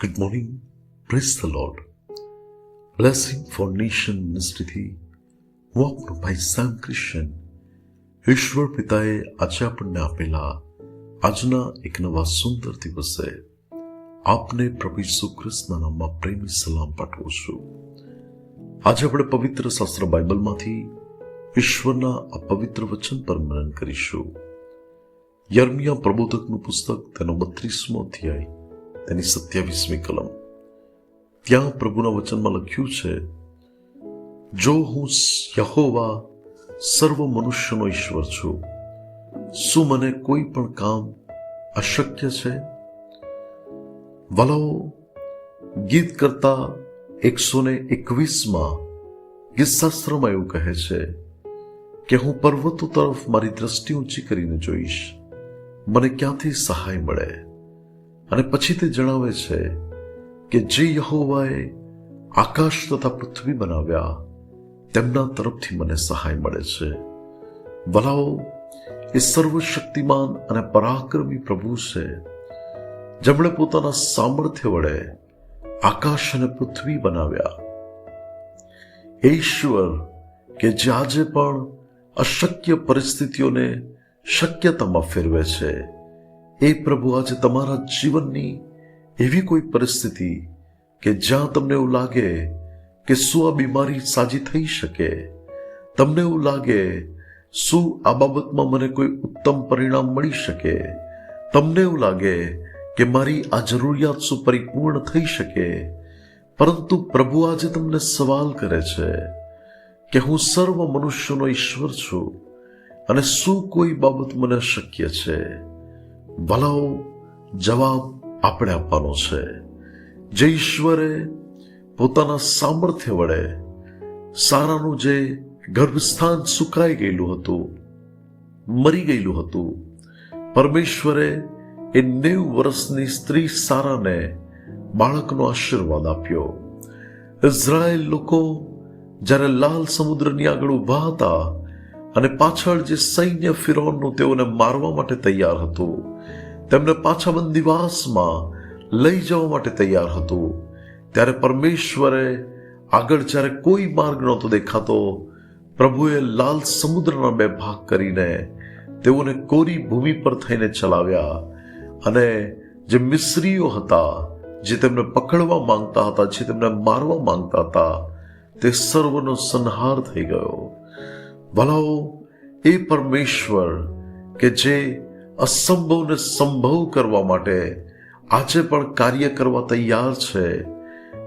Good morning praise the Lord blessing for nation મિનિસ્ટ્રીથી હું આપણો ભાઈ સામ ક્રિશ્ચન ઈશ્વર પિતાએ આજે આપણને આપેલા આજના એક નવા સુંદર દિવસે આપને પ્રભુ ઈસુ નામમાં પ્રેમી સલામ પાઠવું છું આજે આપણે પવિત્ર શાસ્ત્ર બાઇબલમાંથી ઈશ્વરના આ પવિત્ર વચન પર મનન કરીશું યર્મિયા પ્રબોધકનું પુસ્તક તેનો બત્રીસમો અધ્યાય તેની સત્યાવીસમી કલમ. ત્યાં પ્રભુના વચનમાં લખ્યું છે, જો હું યહોવા સર્વ મનુષ્યનો ઈશ્વર છું, શું મને કોઈ પણ કામ અશક્ય છે? વલાઓ ગીત કરતા એકસો ને એકવીસમાં ગીતશાસ્ત્રમાં એવું કહે છે કે, હું પર્વતો તરફ મારી દ્રષ્ટિ ઊંચી કરીને જોઈશ. મને ક્યાંથી સહાય મળે? અને પછી તે જણાવે છે કે જે યહોવાએ આકાશ તથા પૃથ્વી બનાવ્યા, તેમના તરફથી મને સહાય મળે છે. ભલાઓ એ સર્વશક્તિમાન અને પરાક્રમી પ્રભુ છે, જેમણે પોતાના સામર્થ્ય વડે આકાશ અને પૃથ્વી બનાવ્યા. ઈશ્વર, કે જે આજે પણ અશક્ય પરિસ્થિતિઓને શક્યતામાં ફેરવે છે. એ પ્રભુ આજે તમારા જીવનની એવી કોઈ પરિસ્થિતિ કે જ્યાં તમને એવું લાગે કે શું આ બીમારી સાજી થઈ શકે? તમને એવું લાગે શું આ બાબતમાં મને કોઈ ઉત્તમ પરિણામ મળી શકે? તમને એવું લાગે કે મારી આ જરૂરિયાત શું પરિપૂર્ણ થઈ શકે? પરંતુ પ્રભુ આજે તમને સવાલ કરે છે કે હું સર્વ મનુષ્યનો ઈશ્વર છું અને શું કોઈ બાબત મને શક્ય છે? ભલાઓ જવાબ આપણે આપવાનો છે. જે ઈશ્વરે પોતાના સામર્થ્ય વડે સારાનું જે ગર્ભસ્થાન સુકાઈ ગયેલું હતું, મરી ગયેલું હતું, પરમેશ્વરે એ નેવ વર્ષની સ્ત્રી સારાને બાળકનો આશીર્વાદ આપ્યો. ઇઝરાયેલ લોકો જ્યારે લાલ સમુદ્રની આગળ ઊભા હતા અને પાછળ જે સૈન્ય ફિરોનનું તેઓને મારવા માટે તૈયાર હતું, તેમને પાછા બંદીવાસમાં લઈ જવા માટે તૈયાર હતું. ત્યારે પરમેશ્વરે આગળ જ્યારે કોઈ માર્ગ નહોતો દેખાતો, પ્રભુએ લાલ સમુદ્રના બે ભાગ કરીને તેઓને કોરી ભૂમિ પર થઈને ચલાવ્યા અને જે મિસ્રીઓ હતા, જે તેમને પકડવા માંગતા હતા, જે તેમને મારવા માંગતા હતા, તે સર્વનો સંહાર થઈ ગયો. ભલાઓ એ પરમેશ્વર, કે જે અસંભવને સંભવ કરવા માટે આજે પણ કાર્ય કરવા તૈયાર છે,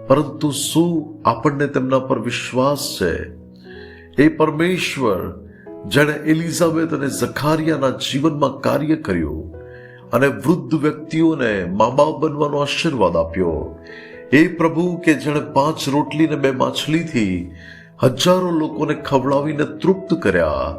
પરંતુ શું આપણને તેમના પર વિશ્વાસ છે? એ પરમેશ્વર, જેણે એલિઝાબેથ અને ઝખારિયાના જીવનમાં કાર્ય કર્યું અને વૃદ્ધ વ્યક્તિઓને મા બાપ બનવાનો આશીર્વાદ આપ્યો. એ પ્રભુ, કે જેણે પાંચ રોટલી ને બે માછલીથી હજારો લોકોને ખવડાવીને તૃપ્ત કર્યા.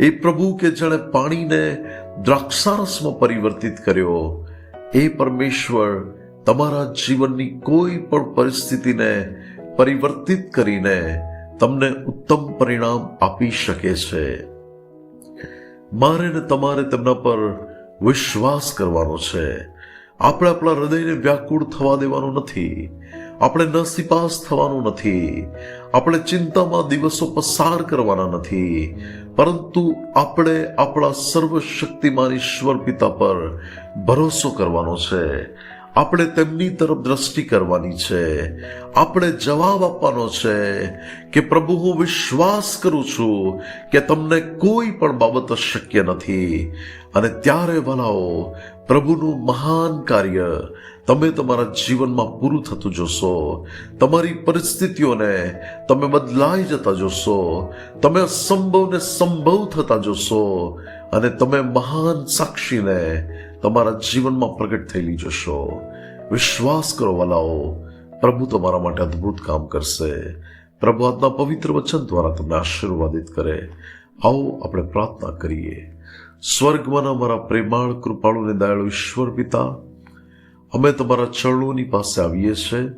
એ પ્રભુ કે જેણે પાણીને દ્રાક્ષારસમાં પરિવર્તિત કર્યો. એ પરમેશ્વર તમારા જીવનની કોઈ પણ પરિસ્થિતિને પરિવર્તિત કરીને તમને ઉત્તમ પરિણામ આપી શકે છે. મારે ને તમારે તેમના પર વિશ્વાસ કરવાનો છે. આપણે આપણા હૃદયને વ્યાકુળ થવા દેવાનું નથી. આપણે નસીપાસ થવાનું નથી. આપણે ચિંતામાં દિવસો પસાર કરવાના નથી, પરંતુ આપણે આપણા સર્વશક્તિમાન ઈશ્વર પિતા પર ભરોસો કરવાનો છે. આપણે તેમની તરફ દ્રષ્ટિ કરવાની છે. આપણે જવાબ આપવાનો છે કે પ્રભુ, હું વિશ્વાસ કરું છું કે તમને કોઈ પણ બાબત શક્ય નથી. અને ત્યારે વલાઓ, પ્રભુનું મહાન કાર્ય તમે તમારા જીવનમાં પૂરું થતું જોશો. તમારી પરિસ્થિતિઓને તમે બદલાઈ જતા જોશો. તમે અસંભવને સંભવ થતા જોશો. અને તમે મહાન સાક્ષીને તમારા જીવનમાં પ્રગટ થયેલી જોશો. વિશ્વાસ કરો વાલાઓ, પ્રભુ તમારા માટે અદ્ભુત કામ કરશે. પ્રભુ આજના પવિત્ર વચન દ્વારા તમને આશીર્વાદિત કરે. આવો આપણે પ્રાર્થના કરીએ. સ્વર્ગમાં અમારા પ્રેમાળ, કૃપાળુ અને દયાળુ ઈશ્વર પિતા, અમે તમારા ચરણોની પાસે આવીએ છીએ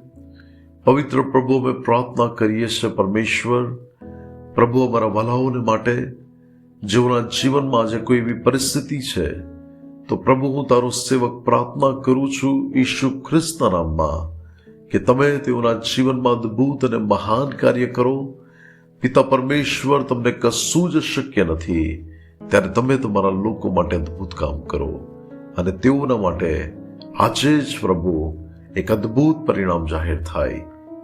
પવિત્ર પ્રભુ, અમે પ્રાર્થના કરીએ છીએ પરમેશ્વર. પ્રભુ અમારા વાલાઓને માટે, જેઓના જીવનમાં આજે કોઈ એવી પરિસ્થિતિ છે તો પ્રભુ હું તારો સેવક પ્રાર્થના કરું છું ઈશુ ખ્રિસ્તના નામમાં, કે તમે તેઓના જીવનમાં અદ્ભુત અને મહાન કાર્ય કરો. પિતા પરમેશ્વર, તમને કશું જ શક્ય નથી. ત્યારે તમે તમારા લોકો માટે અદ્ભુત કામ કરો અને તેઓના માટે આજે જ પ્રભુ એક અદ્ભુત પરિણામ જાહેર થાય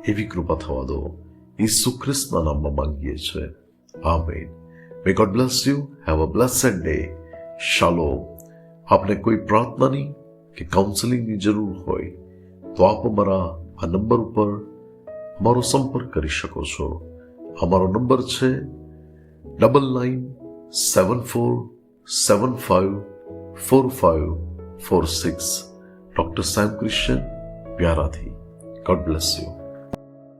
એવી કૃપા થવા દો. ઈસુ ખ્રિસ્તના નામમાં માંગીએ છીએ. Amen. May God bless you have a blessed day shalom આપને કોઈ પ્રાર્થનાની કે કાઉન્સેલિંગની જરૂર હોય, તો આપ અમારા આ નંબર ઉપર અમારો સંપર્ક કરી શકો છો. અમારો નંબર છે double nine seven four seven five four five four six doctor Sam Christian પ્યારાથી God bless you